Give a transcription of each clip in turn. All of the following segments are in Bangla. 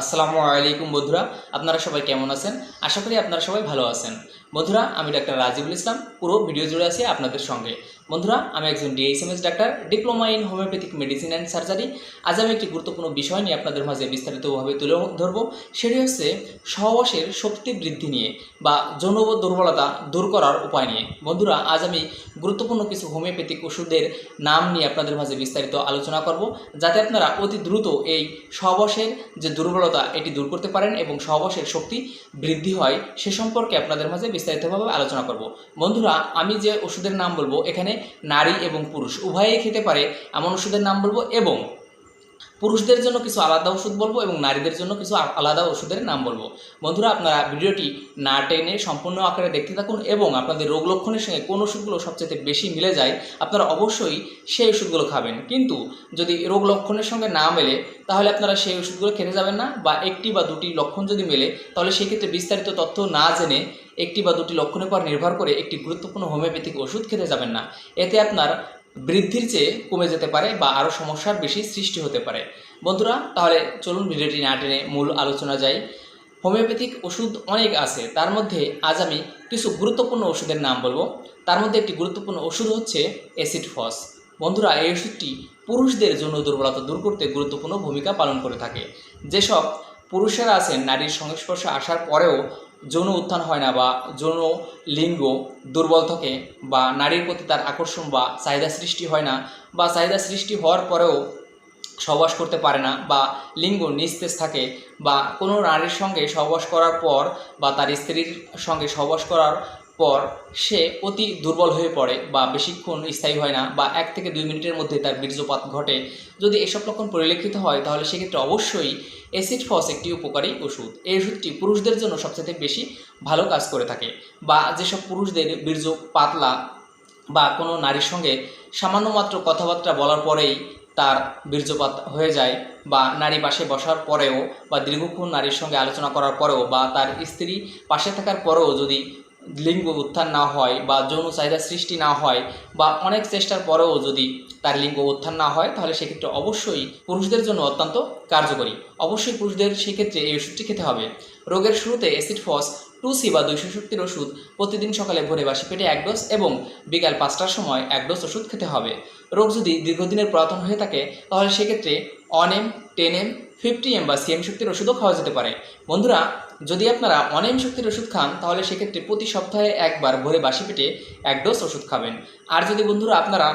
আসসালামু আলাইকুম বন্ধুরা আপনারা সবাই কেমন আছেন? আশা করি আপনারা সবাই ভালো আছেন। বন্ধুরা, আমি ডাক্তার রাজিবুল ইসলাম। পুরো ভিডিও জুড়ে আছি আপনাদের সঙ্গে। বন্ধুরা, আমি একজন DSMS doctor, diploma in homoeopathic medicine and surgery. আজ আমি একটি গুরুত্বপূর্ণ বিষয় নিয়ে আপনাদের মাঝে বিস্তারিতভাবে তুলে ধরবো। সেটি হচ্ছে সহবাসের শক্তি বৃদ্ধি নিয়ে বা যৌনব দুর্বলতা দূর করার উপায় নিয়ে। বন্ধুরা, আজ আমি গুরুত্বপূর্ণ কিছু হোমিওপ্যাথিক ওষুধের নাম নিয়ে আপনাদের মাঝে বিস্তারিত আলোচনা করব, যাতে আপনারা অতি দ্রুত এই সহবাসের যে দুর্বলতা, এটি দূর করতে পারেন এবং সহবাসের শক্তি বৃদ্ধি হয়, সে সম্পর্কে আপনাদের মাঝে বিস্তারিতভাবে আলোচনা করব। বন্ধুরা, আমি যে ওষুধের নাম বলব, এখানে নারী এবং পুরুষ, উভয়েই খেতে পারে। এমন ওষুধের নাম বলব, এবং পুরুষদের জন্য কিছু আলাদা ওষুধ বলব এবং নারীদের জন্য কিছু আলাদা ওষুধের নাম বলব। বন্ধুরা, আপনারা ভিডিওটি না টেনে সম্পূর্ণ আকারে দেখতে থাকুন এবং আপনাদের রোগ লক্ষণের সঙ্গে কোন ওষুধগুলো সবচেয়ে বেশি মিলে যায়, আপনারা অবশ্যই সেই ওষুধগুলো খাবেন। কিন্তু যদি রোগ লক্ষণের সঙ্গে না মেলে, তাহলে আপনারা সেই ওষুধগুলো খেতে যাবেন না বা একটি বা দুটি লক্ষণ যদি মেলে, তাহলে সেক্ষেত্রে বিস্তারিত তথ্য না জেনে একটি বা দুটি লক্ষণের পর নির্ভর করে একটি গুরুত্বপূর্ণ হোমিওপ্যাথিক ওষুধ খেতে যাবেন না। এতে আপনার বৃদ্ধির চেয়ে কমে যেতে পারে বা আরও সমস্যার বেশি সৃষ্টি হতে পারে। বন্ধুরা, তাহলে চলুন ভিডিওটি না টেনে মূল আলোচনা যাই। হোমিওপ্যাথিক ওষুধ অনেক আছে, তার মধ্যে আজ আমি কিছু গুরুত্বপূর্ণ ওষুধের নাম বলব। তার মধ্যে একটি গুরুত্বপূর্ণ ওষুধ হচ্ছে অ্যাসিড ফস। বন্ধুরা, এই ওষুধটি পুরুষদের জন্য দুর্বলতা দূর করতে গুরুত্বপূর্ণ ভূমিকা পালন করে থাকে। যেসব পুরুষেরা আছেন, নারীর সংস্পর্শে আসার পরেও যৌন উত্থান হয় না বা যৌন লিঙ্গ দুর্বল থাকে বা নারীর প্রতি তার আকর্ষণ বা চাহিদা সৃষ্টি হয় না বা চাহিদা সৃষ্টি হওয়ার পরেও সহবাস করতে পারে না বা লিঙ্গ নিস্তেজ থাকে বা কোনো নারীর সঙ্গে সহবাস করার পর বা তার স্ত্রীর সঙ্গে সহবাস করার পর সে অতি দুর্বল হয়ে পড়ে বা বেশিক্ষণ স্থায়ী হয় না বা এক থেকে দুই মিনিটের মধ্যে তার বীর্যপাত ঘটে। যদি এসব লক্ষণ পরিলক্ষিত হয়, তাহলে সেক্ষেত্রে অবশ্যই অ্যাসিড ফস একটি উপকারী ওষুধ। এই ওষুধটি পুরুষদের জন্য সবচেয়ে বেশি ভালো কাজ করে থাকে বা যেসব পুরুষদের বীর্য পাতলা বা কোনো নারীর সঙ্গে সামান্য মাত্র কথাবার্তা বলার পরেই তার বীর্যপাত হয়ে যায় বা নারী পাশে বসার পরেও বা দীর্ঘক্ষণ নারীর সঙ্গে আলোচনা করার পরেও বা তার স্ত্রী পাশে থাকার পরেও যদি লিঙ্গ উত্থান না হয় বা যৌন চাহিদা সৃষ্টি না হয় বা অনেক চেষ্টার পরেও যদি তার লিঙ্গ উত্থান না হয়, তাহলে সেক্ষেত্রে অবশ্যই পুরুষদের জন্য অত্যন্ত কার্যকরী। অবশ্যই পুরুষদের সেক্ষেত্রে এই ওষুধটি খেতে হবে। রোগের শুরুতে অ্যাসিড ফস, টু সি বা দুইশো শক্তির ওষুধ প্রতিদিন সকালে ভোরে বাসি পেটে এক ডোজ এবং বিকাল পাঁচটার সময় এক ডোজ ওষুধ খেতে হবে। রোগ যদি দীর্ঘদিনের পুরাতন হয়ে থাকে, তাহলে সেক্ষেত্রে one M ten M fifty M বা সিএম শক্তির ওষুধও খাওয়া যেতে পারে। বন্ধুরা, যদি আপনারা অনেম শক্তির ওষুধ খান, তাহলে সেক্ষেত্রে প্রতি সপ্তাহে একবার ভোরে বাসি পেটে এক ডোজ ওষুধ খাবেন। আর যদি বন্ধুরা আপনারা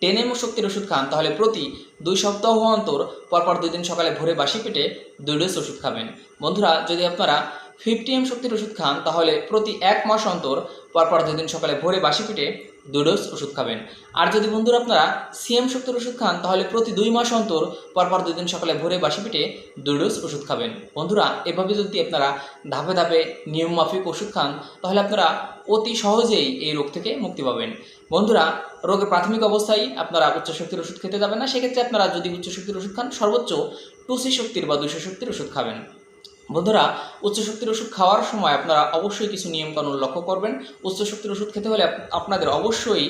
টেন এম শক্তির ওষুধ খান, তাহলে প্রতি দুই সপ্তাহ অন্তর পরপর দুই দিন সকালে ভোরে বাসি পেটে দুই ডোজ ওষুধ খাবেন। বন্ধুরা, যদি আপনারা ফিফটি এম শক্তির ওষুধ খান, তাহলে প্রতি এক মাস অন্তর পরপর দুই দিন সকালে ভোরে বাসি পেটে দুই ডোজ ওষুধ খাবেন। আর যদি বন্ধুরা আপনারা সিএম শক্তির ওষুধ খান, তাহলে প্রতি দুই মাস অন্তর পরপর দুই দিন সকালে ভোরে বাসি পেটে দুই ডোজ ওষুধ খাবেন। বন্ধুরা, এভাবে যদি আপনারা ধাপে ধাপে নিয়ম মাফিক ওষুধ খান, তাহলে আপনারা অতি সহজেই এই রোগ থেকে মুক্তি পাবেন। বন্ধুরা, রোগের প্রাথমিক অবস্থায় আপনারা উচ্চ শক্তির ওষুধ খেতে যাবেন না। সেক্ষেত্রে আপনারা যদি উচ্চ শক্তির ওষুধ খান, সর্বোচ্চ টুসি শক্তির বা দুশো শক্তির ওষুধ খাবেন। বন্ধুরা উচ্চ শক্তির ওষুধ খাওয়ার সময় আপনারা অবশ্যই কিছু নিয়মকানুন লক্ষ্য করবেন। উচ্চ শক্তির ওষুধ খেতে হলে আপনাদের অবশ্যই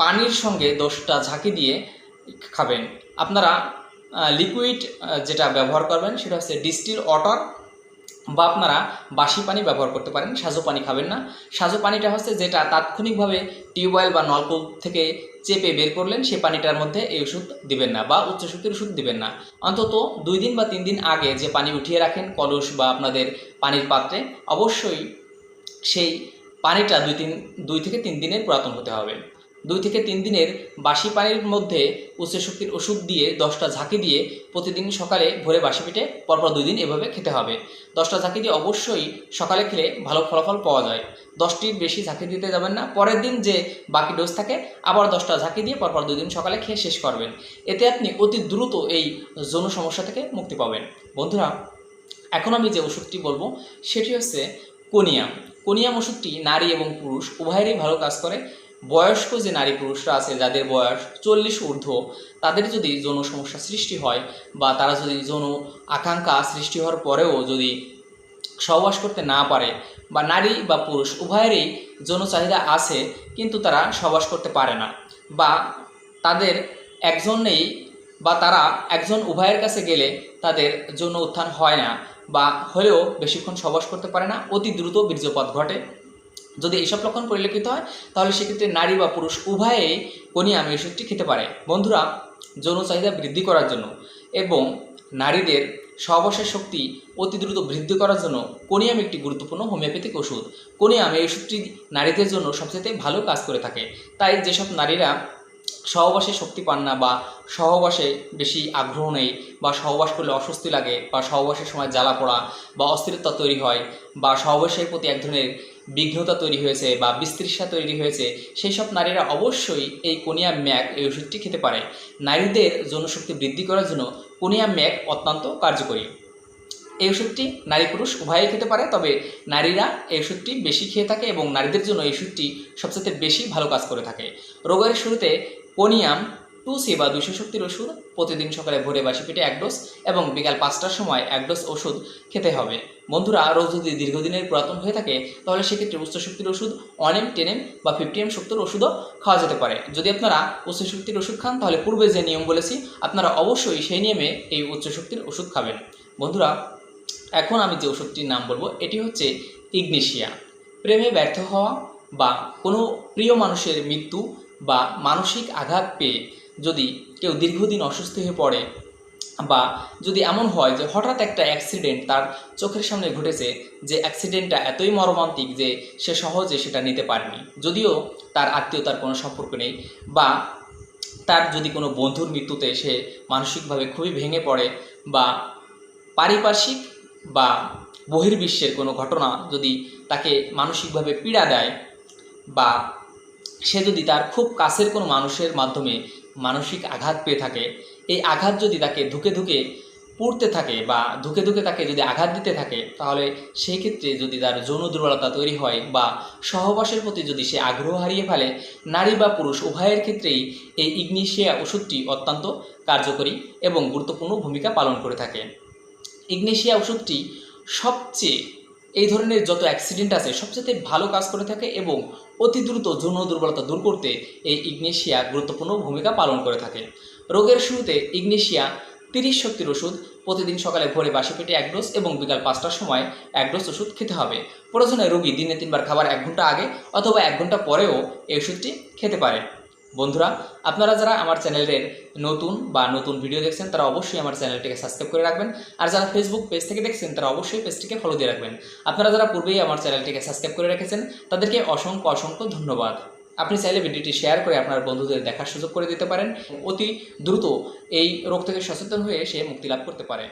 পানির সঙ্গে দশটা ঝাঁকি দিয়ে খাবেন। আপনারা লিকুইড যেটা ব্যবহার করবেন, সেটা হচ্ছে ডিস্টিল ওয়াটার বা আপনারা বাসি পানি ব্যবহার করতে পারেন, সাজো পানি খাবেন না। সাজো পানিটা হচ্ছে যেটা তাৎক্ষণিকভাবে টিউবওয়েল বা নলকূপ থেকে চেপে বের করলেন, সে পানিটার মধ্যে এই ওষুধ দিবেন না বা উচ্চ শক্তির ওষুধ দিবেন না। অন্তত দুই দিন বা তিন দিন আগে যে পানি উঠিয়ে রাখেন, কলস বা আপনাদের পানির পাত্রে, অবশ্যই সেই পানিটা দুই তিন, দুই থেকে তিন দিনের পুরাতন হতে হবে। দুই থেকে তিন দিনের বাসি পানির মধ্যে উচ্চ শক্তির ওষুধ দিয়ে দশটা ঝাঁকি দিয়ে প্রতিদিন সকালে ভোরে বাসি পেটে, পরপর দুই দিন এভাবে খেতে হবে। দশটা ঝাঁকি দিয়ে অবশ্যই সকালে খেলে ভালো ফলাফল পাওয়া যায়। দশটির বেশি ঝাঁকি দিতে যাবেন না। পরের দিন যে বাকি ডোজ থাকে, আবার দশটা ঝাঁকি দিয়ে পরপর দুই দিন সকালে খেয়ে শেষ করবেন। এতে আপনি অতি দ্রুত এই যৌন সমস্যা থেকে মুক্তি পাবেন। বন্ধুরা, এখন আমি যে ওষুধটি বলব, সেটি হচ্ছে কোনিয়াম। কোনিয়াম ওষুধটি নারী এবং পুরুষ উভয়েরই ভালো কাজ করে। বয়স্ক যে নারী পুরুষরা আছে, যাদের বয়স চল্লিশ ঊর্ধ্ব, তাদের যদি যৌন সমস্যা সৃষ্টি হয় বা তারা যদি যৌন আকাঙ্ক্ষা সৃষ্টি হওয়ার পরেও যদি সহবাস করতে না পারে বা নারী বা পুরুষ উভয়েরই যৌন চাহিদা আছে, কিন্তু তারা সহবাস করতে পারে না বা তাদের একজনেই বা তারা একজন উভয়ের কাছে গেলে তাদের যৌন উত্থান হয় না বা হলেও বেশিক্ষণ সবাস করতে পারে না, অতি দ্রুত বীর্যপাত ঘটে। যদি এইসব লক্ষণ পরিলক্ষিত হয়, তাহলে সেক্ষেত্রে নারী বা পুরুষ উভয়েই কোনিয়াম ওষুধটি খেতে পারে। বন্ধুরা, যৌন চাহিদা বৃদ্ধি করার জন্য এবং নারীদের সহবাসের শক্তি অতি দ্রুত বৃদ্ধি করার জন্য কোনিয়াম একটি গুরুত্বপূর্ণ হোমিওপ্যাথিক ওষুধ কোনিয়াম এই ওষুধটি নারীদের জন্য সবচেয়ে ভালো কাজ করে থাকে। তাই যেসব নারীরা সহবাসে শক্তি পান না বা সহবাসে বেশি আগ্রহ নেই বা সহবাস করলে অস্বস্তি লাগে বা সহবাসের সময় জ্বালা পড়া বা অস্থিরতা তৈরি হয় বা সহবাসের প্রতি এক ধরনের বিঘ্নতা তৈরি হয়েছে বা বিস্তৃষা তৈরি হয়েছে, সেই সব নারীরা অবশ্যই এই কোনিয়া ম্যাক এই ওষুধটি খেতে পারে। নারীদের যৌনশক্তি বৃদ্ধি করার জন্য কোনিয়া ম্যাক অত্যন্ত কার্যকরী। এই ওষুধটি নারী পুরুষ উভয়ই খেতে পারে, তবে নারীরা এই ওষুধটি বেশি খেয়ে থাকে এবং নারীদের জন্য এই ওষুধটি সবচেয়ে বেশি ভালো কাজ করে থাকে। রোগের শুরুতে কোনিয়াম টু সি বা দুইশো শক্তির ওষুধ প্রতিদিন সকালে ভোরে বাসি পেটে এক ডোজ এবং বিকাল পাঁচটার সময় এক ডোজ ওষুধ খেতে হবে। বন্ধুরা রোগ যদি দীর্ঘদিনের পুরাতন হয়ে থাকে, তাহলে সেক্ষেত্রে উচ্চ শক্তির ওষুধ ওয়ান এম টেন এম বা ফিফটি এম শক্তির ওষুধও খাওয়া যেতে পারে। যদি আপনারা উচ্চ শক্তির ওষুধ খান, তাহলে পূর্বে যে নিয়ম বলেছি, আপনারা অবশ্যই সেই নিয়মে এই উচ্চ শক্তির ওষুধ খাবেন। বন্ধুরা, এখন আমি যে ওষুধটির নাম বলব, এটি হচ্ছে ইগনেশিয়া। প্রেমে ব্যর্থ হওয়া বা কোনো প্রিয় মানুষের মৃত্যু বা মানসিক আঘাত পেয়ে যদি কেউ দীর্ঘদিন অসুস্থ হয়ে পড়ে বা যদি এমন হয় যে হঠাৎ একটা অ্যাক্সিডেন্ট তার চোখের সামনে ঘটেছে যে অ্যাক্সিডেন্টটা এতই মর্মান্তিক যে সে সহজে সেটা নিতে পারেনি, যদিও তার আত্মীয়তার কোনো সম্পর্ক নেই বা তার যদি কোনো বন্ধুর মৃত্যুতে সে মানসিকভাবে খুবই ভেঙে পড়ে বা পারিপার্শ্বিক বা বহির্বিশ্বের কোনো ঘটনা যদি তাকে মানসিকভাবে পীড়া দেয় বা সে যদি তার খুব কাছের কোনো মানুষের মাধ্যমে মানসিক আঘাত পেয়ে থাকে, এই আঘাত যদি তাকে ধুকে ধুকে পড়তে থাকে বা ধুকে ধুকে তাকে যদি আঘাত দিতে থাকে, তাহলে সেই ক্ষেত্রে যদি তার যৌন দুর্বলতা তৈরি হয় বা সহবাসের প্রতি যদি সে আগ্রহ হারিয়ে ফেলে, নারী বা পুরুষ উভয়ের ক্ষেত্রেই এই ইগনেশিয়া ওষুধটি অত্যন্ত কার্যকরী এবং গুরুত্বপূর্ণ ভূমিকা পালন করে থাকে। ইগনেশিয়া ওষুধটি সবচেয়ে এই ধরনের যত অ্যাক্সিডেন্ট আছে সবচেয়ে ভালো কাজ করে থাকে এবং অতি দ্রুত যৌন দুর্বলতা দূর করতে এই ইগনেশিয়া গুরুত্বপূর্ণ ভূমিকা পালন করে থাকে। রোগের শুরুতে ইগনেশিয়া তিরিশ শক্তির ওষুধ, প্রতিদিন সকালে ভোরে বাসি পেটে এক ডোজ এবং বিকাল পাঁচটার সময় এক ডোজ ওষুধ খেতে হবে। প্রয়োজনে রোগী দিনে তিনবার খাবার এক ঘণ্টা আগে অথবা এক ঘণ্টা পরেও এই ওষুধটি খেতে পারে। বন্ধুরা, আপনারা যারা আমার চ্যানেলের নতুন বা নতুন ভিডিও দেখছেন, তারা অবশ্যই আমার চ্যানেলটিকে সাবস্ক্রাইব করে রাখবেন। আর যারা ফেসবুক পেজ থেকে দেখছেন, তারা অবশ্যই পেজটিকে ফলো দিয়ে রাখবেন। আপনারা যারা পূর্বেই আমার চ্যানেলটিকে সাবস্ক্রাইব করে রেখেছেন, তাদেরকে অসংখ্য অসংখ্য ধন্যবাদ। আপনি চাইলে ভিডিওটি শেয়ার করে আপনার বন্ধুদের দেখার সুযোগ করে দিতে পারেন। অতি দ্রুত এই রোগ থেকে সচেতন হয়ে সে মুক্তি লাভ করতে পারে।